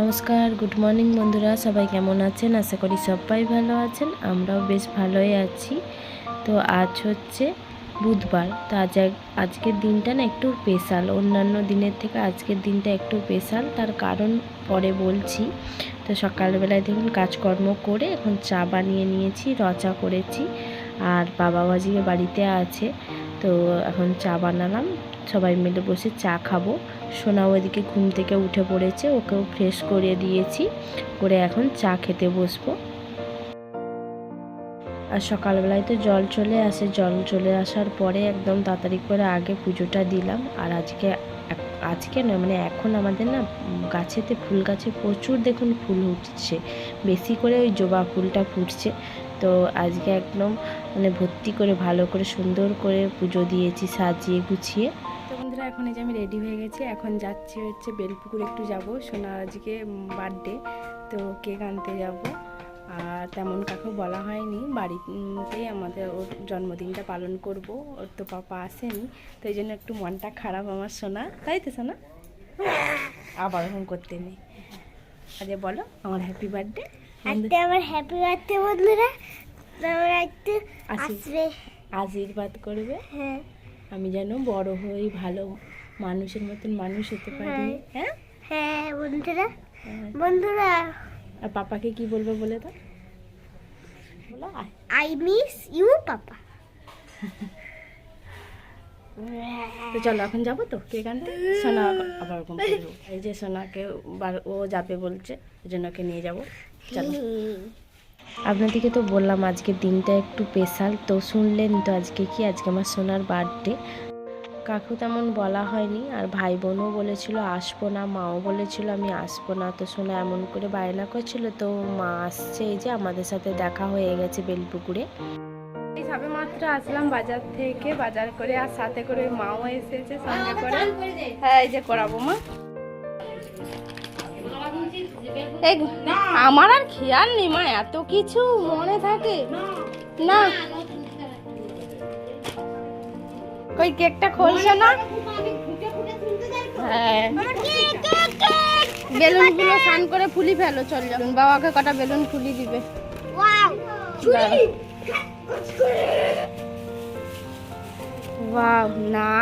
নমস্কার good morning বন্ধুরা, সবাই কেমন আছেন? আশা করি সবাই ভালো আছেন, আমরাও বেশ ভালোই আছি। তো আজ হচ্ছে বুধবার, তো আজ আজকের দিনটা না একটু স্পেশাল অন্যান্য দিনের থেকে আজকের দিনটা একটু স্পেশাল তার কারণ পরে বলছি। তো সকালবেলায় দেখুন কাজকর্ম করে এখন চা বানিয়ে নিয়েছি রচা করেছি, আর বাবা আজকে বাড়িতে আছে, তো এখন চা বানালাম, সবাই মিলে বসে চা খাব। সোনাও এদিকে ঘুম থেকে উঠে পড়েছে, ওকেও ফ্রেশ করে দিয়েছি। করে এখন চা খেতে বসবো। আর সকালবেলায় তো জল চলে আসে, জল চলে আসার পরে একদম তাড়াতাড়ি করে আগে পুজোটা দিলাম। আর আজকে আজকে নয় মানে এখন আমাদের না গাছেতে ফুল গাছে প্রচুর দেখুন ফুল উঠছে। বেশি করে ওই জবা ফুলটা ফুটছে। তো আজকে একদম মানে ভর্তি করে, ভালো করে সুন্দর করে পুজো দিয়েছি, সাজিয়ে গুছিয়ে। এখন এই যে আমি রেডি হয়ে গেছি এখন যাচ্ছি হচ্ছে বেলপুকুর একটু যাব। সোনার আজকে বার্থডে তো কেক আনতে যাব। আর তেমন কাউকে বলা হয়নি বাড়িতেই আমাদের ওর জন্মদিনটা পালন করব। ওর তো পাপা আসেনি তো এই জন্য একটু মনটা খারাপ আমার সোনা। তাই তো সোনা? আবার ওরকম করতে নেই। আরে বলো আমার হ্যাপি বার্থডে আজকে আমার হ্যাপি বার্থডে বন্ধুরা। তোমরা একটু আসি। আসবে। আশীর্বাদ করবে? হ্যাঁ। আমি যেন বড় হই ভালো মানুষের মতন মানুষ হতে পারি। হ্যাঁ। হ্যাঁ? বন্ধুরা। হ্যাঁ। বন্ধুরা। আর পাপাকে কি বলবে বলে দাও? বলো আই মিস ইউ পাপা তো চলো এখন যাব তো কেক আনতে? সোনা আবার ওরকম এই যে সোনাকে ও যাবে বলছে ওই জন্য ওকে নিয়ে যাব। চলো। আপনাদেরকে তো বললাম আজকের দিনটা একটু স্পেশাল তো শুনলেন তো আজকে কি? আজকে আমার সোনার বার্থডে। কাকু তেমন বলা হয়নি আর ভাই বোনও বলেছিল আসব না মাও বলেছিল আমি আসব না তো সোনা এমন করে বায়না করছিল তো মা আসছে এই যে আমাদের সাথে দেখা হয়ে গেছে বেলপুকুরে। সবে মাত্র আসলাম বাজার থেকে বাজার করে আর সাথে করে মাও এসেছে সঙ্গে করে। হ্যাঁ এই যে করাবো মা। এই আমার আর খেয়াল নেই মা এত কিছু মনে থাকে। না। কই কেকটা খোলছে না? হ্যাঁ। বেলুনগুলো স্নান করে ফুলি ফেলো চল যাবেন বাবাকে কটা বেলুন ফুলি দিবে। না।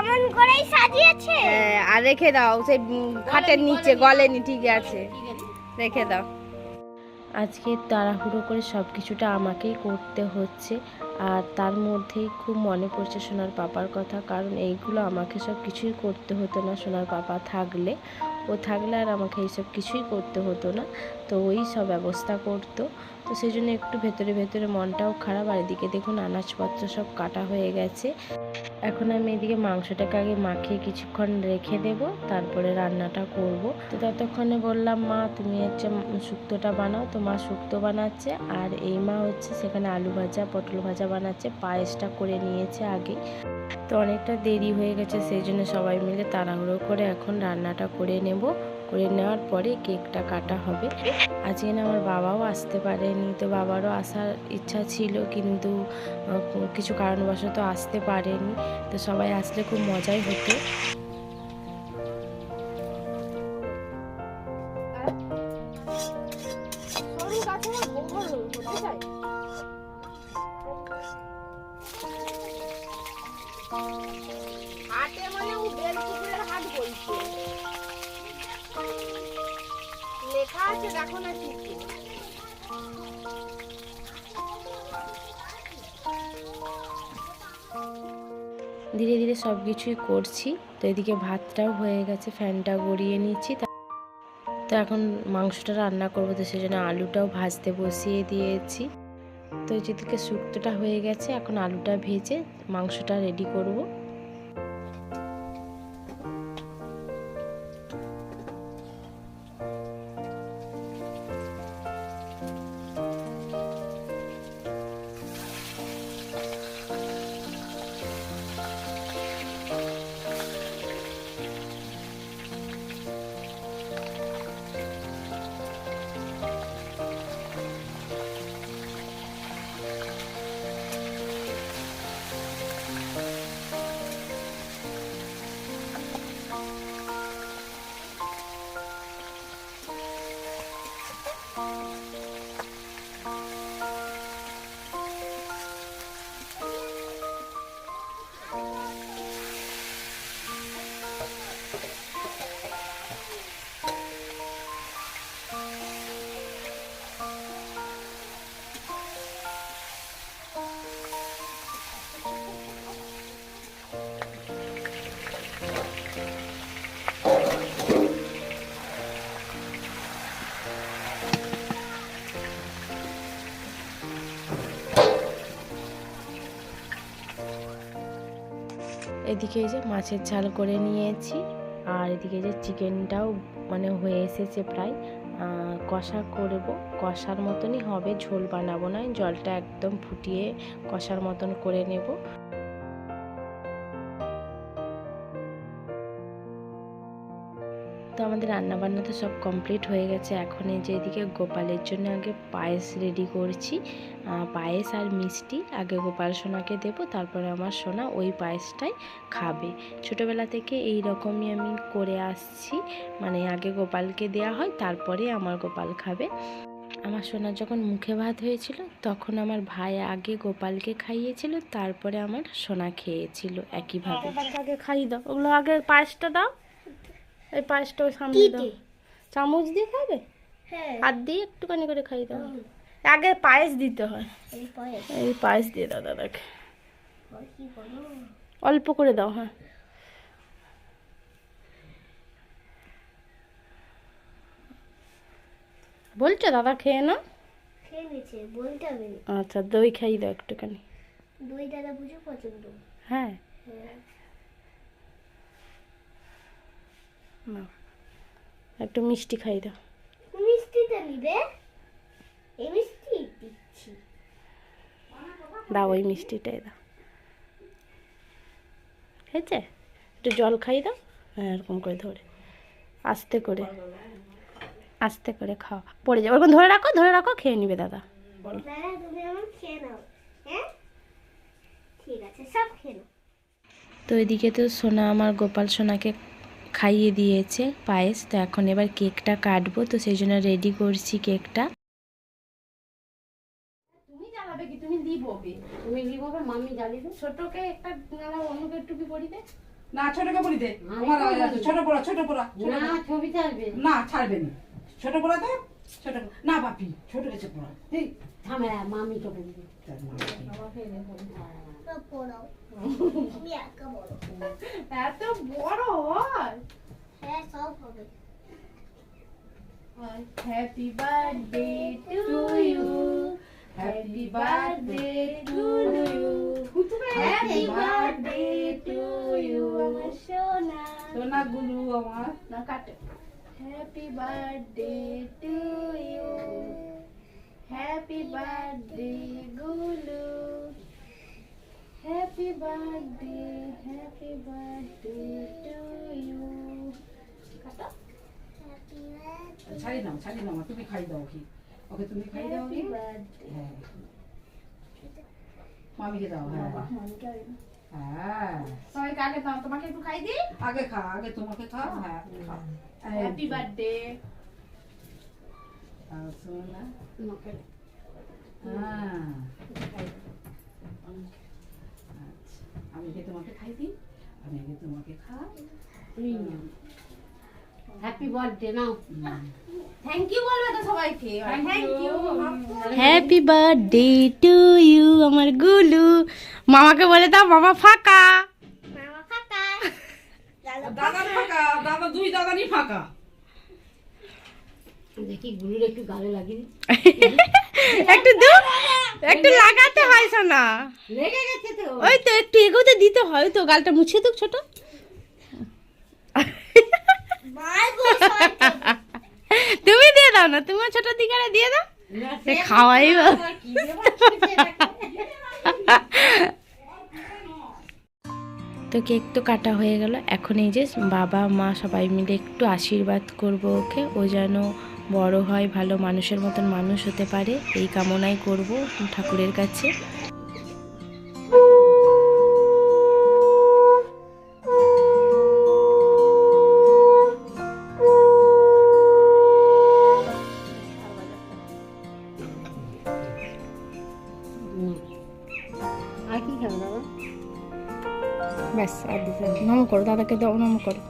এমন করেই সাজিয়েছে? হ্যাঁ, আর রেখে দাও সেই খাটের নিচে গলেনি। ঠিক আছে। রেখে দাও। আজকে তাড়াহুড়ো করে সব কিছুটা আমাকেই করতে হচ্ছে আর তার মধ্যেই খুব মনে পড়ছে সোনার পাপার কথা কারণ এইগুলো আমাকে সব কিছুই করতে হতো না সোনার পাপা থাকলে। ও থাকলে আর আমাকে এইসব কিছুই করতে হতো না। তো ওই সব ব্যবস্থা করতো। তো সেই জন্য একটু ভেতরে ভেতরে মনটাও খারাপ। আর এদিকে দেখুন আনাজপত্র সব কাটা হয়ে গেছে। এখন আমি এদিকে মাংসটাকে আগে মাখিয়ে কিছুক্ষণ রেখে দেব। তারপরে রান্নাটা করব। তো ততক্ষণে বললাম, মা, তুমি হচ্ছে শুক্তোটা বানাও। তো মা শুক্তো বানাচ্ছে। আর এই মা হচ্ছে সেখানে আলু ভাজা, পটল ভাজা বানাচ্ছে। পায়েসটা করে নিয়েছে আগে। তো অনেকটা দেরি হয়ে গেছে সেই জন্য সবাই মিলে তাড়াহুড়ো করে এখন রান্নাটা করে নেব করে নেওয়ার পরে কেকটা কাটা হবে। আজকে না আমার বাবাও আসতে পারেনি, তো বাবারও আসার ইচ্ছা ছিল, কিন্তু কিছু কারণবশত আসতে পারেনি। তো সবাই আসলে খুব মজাই হতো। দেখো না ঠিক ধীরে ধীরে সব কিছুই করছি। তো এদিকে ভাতটাও হয়ে গেছে ফ্যানটা গড়িয়ে নিচ্ছি। তো এখন মাংসটা রান্না করব, তো সেজন্য আলুটাও ভাজতে বসিয়ে দিয়েছি। তো যেদিকে শুক্তোটা হয়ে গেছে, এখন আলুটা ভেজে মাংসটা রেডি করব। এদিকে যে মাছের ঝাল করে নিয়েছি, আর এদিকে যে চিকেনটাও মানে হয়ে এসেছে প্রায়। কষা করব, কষার মতনই হবে, ঝোল বানাবো না জলটা একদম ফুটিয়ে কষার মতন করে নেব। তো আমাদের রান্না বান্না তো সব কমপ্লিট হয়ে গেছে। এখন এই যে এদিকে গোপালের জন্য আগে পায়েস রেডি করছি। পায়েস আর মিষ্টি। আগে গোপাল সোনাকে দেবো, তারপরে আমার সোনা ওই পায়েসটাই খাবে। ছোটোবেলা থেকে এই রকমই আমি করে আসছি। মানে আগে গোপালকে দেয়া হয়, তারপরে আমার গোপাল খাবে। আমার সোনার যখন মুখে ভাত হয়েছিল, তখন আমার ভাই আগে গোপালকে খাইয়েছিল, তারপরে আমার সোনা খেয়েছিল, একইভাবে। আগে খাইয়ে দাও। ওগুলো আগে পায়েসটা দাও। এই পায়েসটা সামনে দাও। চামচ দিয়ে খাবে? হ্যাঁ। হাত দিয়ে একটুখানি করে খাইয়ে দাও। আগে পায়েস দিতে হয়। এই পায়েস। এই পায়েস দিয়ে দাও দাদাকে অল্প করে দাও হ্যাঁ। বলছো দাদা খেয়ে না। আচ্ছা দই খাইয়ে দাও একটুখানি। দই দাদা বুঝে পছন্দ। হ্যাঁ। একটু মিষ্টি খাইয়ে দাও। মিষ্টিটা নিবে? এই মিষ্টি দিচ্ছি। দাও ওই মিষ্টিটাই দাও। খেয়েছে একটু জল খাইয়ে দাও। হ্যাঁ এরকম করে ধরে। আস্তে করে। আস্তে করে খাও। পড়ে যাবে। ওরকম ধরে রাখো ধরে রাখো খেয়ে নিবে দাদা। দাদা তুমি আমার খেয়ে নাও। হ্যাঁ? ঠিক আছে সব খেয়ে নাও। তো এদিকে তো সোনা আমার গোপাল সোনাকে খাইয়ে দিয়েছে পায়েস। তো এখন এবার কেকটা কাটবো। তো সেই জন্য রেডি করছি কেকটা। কি? তুমি দিববে তুমি দিববে মামি জ্বালিয়ে দে ছোটকে একটা জ্বালাও অন্যকে একটু পরি দে। না ছোটকে বলি দে। আমার ছোট পড়া ছোট পড়া না ছবি ছাড়বে। না ছাড়বে না। ছোট পড়া ছোট না বাপি ছোট পড়া। থামে মামি তো পড়াও তুমি একা বলো এত বড় হয়? হ্যাঁ সব হবে। Happy birthday to you happy birthday to you happy birthday to you আমার সোনা। সোনা গুরু আমার। না কাটে। Happy birthday to you happy birthday গুলু। Happy birthday happy birthday to you কাটো হ্যাপি বার্থডে ছাড়ি নাও ছাড়ি নাও তুমি খাই দাও কি ওকে তুমি খাই দাও কি হ্যাপি বার্থডে হ্যাঁ মামিকে দাও হ্যাঁ হ্যাঁ সবাই কাকে দাও তোমাকে একটু খাই দিই আগে খা আগে তোমাকে খা হ্যাঁ হ্যাপি বার্থডে আর সোনা হ্যাঁ আমি আগে তোমাকে খাই দিই আমি আগে তোমাকে খাই। হ্যাপি বার্থডে নাও। থ্যাংক ইউ বলবে তো সবাইকে। Thank you happy birthday to you আমার গুলু। মামাকে বলে দাও মামা ফাঁকা। মামা ফাঁকা। দাদার ফাঁকা দাদা দুই ফাঁকা। দেখি গুলির একটু গালে লাগিয়ে দিই একটু দু একটু লাগাতে হয় সোনা। লেগে গেছে তো। ওই তো একটু এগোতে দিতে হয় তো গালটা মুছিয়ে তো ছোট। তুমি দিয়ে দাও না তুমি ছোট দিকে দিয়ে দাও। সে খাওয়াই তো কেক তো কাটা হয়ে গেল। এখন এই যে বাবা মা সবাই মিলে একটু আশীর্বাদ করব ওকে। ও যেন বড় হয় ভালো মানুষের মতন মানুষ হতে পারে এই কামনাই করব ঠাকুরের কাছে। আর কি ব্যাস আর দিতে নম করো দাদাকে দাও নম করো।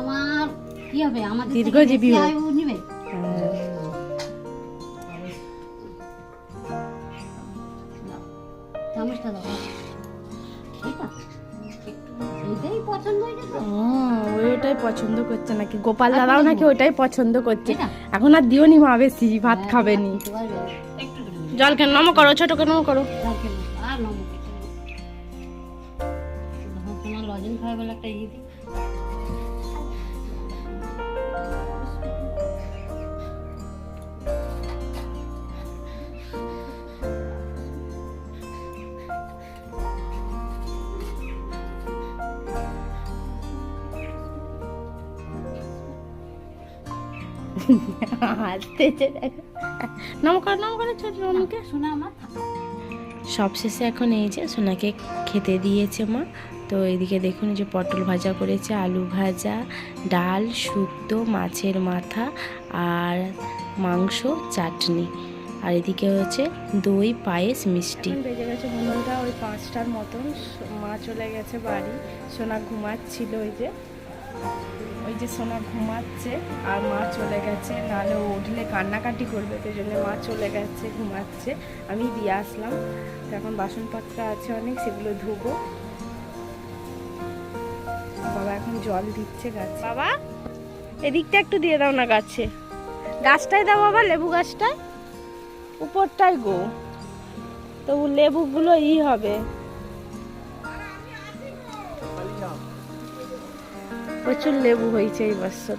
আমার কি হবে? আমাদের দীর্ঘজীবী নিবে। চামচটা দাও। ঠিক পছন্দ করছে নাকি? গোপাল দাদাও নাকি ওটাই পছন্দ করছে। এখন আর দিও নি মা বেশি ভাত খাবে নি? একটু করে দিও। জল কেন নম করো। ছোট কেন করো লজেন্স খাবে বলে একটা নম করো নম করো ছোট নমকে শোনা আমার। সবশেষে এখন এই যে সোনাকে খেতে দিয়েছে মা। তো এদিকে দেখুন যে পটল ভাজা করেছে, আলু ভাজা, ডাল, শুক্তো, মাছের মাথা আর মাংস, চাটনি। আর এদিকে হচ্ছে দই, পায়েস, মিষ্টি। বেজে গেছে বন্ধুটা ওই পাঁচটার মতন। মা চলে গেছে বাড়ি। সোনা ঘুমাচ্ছিল ওই যে। ওই যে সোনা ঘুমাচ্ছে আর মা চলে গেছে, নাহলে উঠলে কান্নাকাটি করবে তো জন্য মা চলে গেছে, ঘুমাচ্ছে। আমি দিয়ে আসলাম। এখন বাসনপত্র আছে অনেক, সেগুলো ধুবো। বাবা এখন জল দিচ্ছে গাছ। বাবা, এদিকটা একটু দিয়ে দাও না গাছে। গাছটায় দাও বাবা লেবু গাছটায়। উপরটাই গো। তবু লেবুগুলো ই হবে। প্রচুর লেবু হয়েছে এই বছর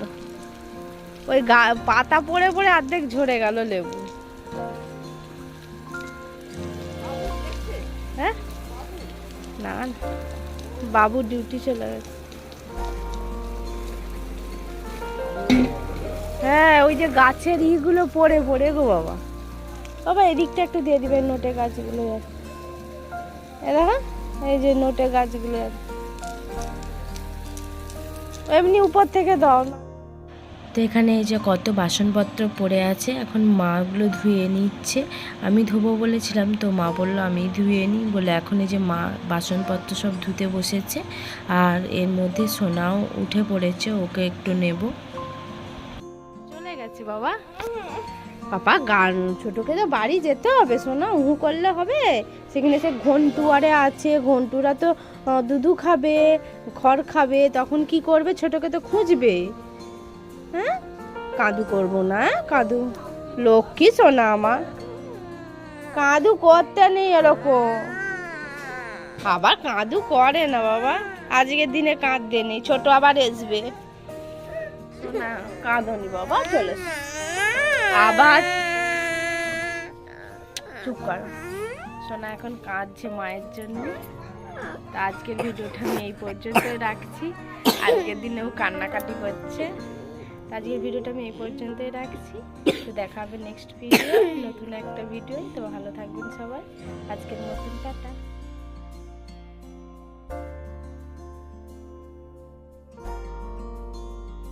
ওই গা, পাতা পড়ে পড়ে অর্ধেক ঝরে গেল লেবু। হ্যাঁ? না। বাবু ডিউটি চলে গেছে। হ্যাঁ ওই যে গাছের ইগুলো পড়ে পড়ে গো বাবা। বাবা, এদিকটা একটু দিয়ে দিবেন নোটে গাছগুলো দেখো, এই যে নোটে গাছগুলো এমনি উপর থেকে দাও না। তো এখানে এই যে কত বাসনপত্র পড়ে আছে এখন মাগুলো ধুয়ে নিচ্ছে। আমি ধোবো বলেছিলাম তো মা বলল আমি ধুয়ে নিই। বলে এখন এই যে মা বাসনপত্র সব ধুতে বসেছে আর এর মধ্যে সোনাও উঠে পড়েছে ওকে একটু নেব। চলে গেছে বাবা। বাবা গান ছোটকে তো বাড়ি যেতে হবে শোনা উহু করলে হবে। সেখানে সে ঘন্টুয়ারে আছে, ঘন্টুরা তো দুধু খাবে, খড় খাবে, তখন কি করবে? ছোটকে তো খুঁজবে। হ্যাঁ? কাদু করব না কাদু। লক্ষ্মী সোনা আমার। কাদু করতে নেই এরকম। আবার কাঁদু করে না বাবা। আজকের দিনে কাঁদতে নেই, ছোট আবার আসবে না, কাঁদনি বাবা, চলে। আবার চুপ করো। সোনা এখন কাঁদছে মায়ের জন্য। তা আজকের ভিডিওটা আমি এই পর্যন্তই রাখছি। আজকের দিনেও কান্নাকাটি করছে আজকের ভিডিওটা আমি এই পর্যন্তই রাখছি। তো দেখা হবে নেক্সট ভিডিও নতুন একটা ভিডিও তো ভালো থাকবেন সবাই। আজকের মতন টাটা।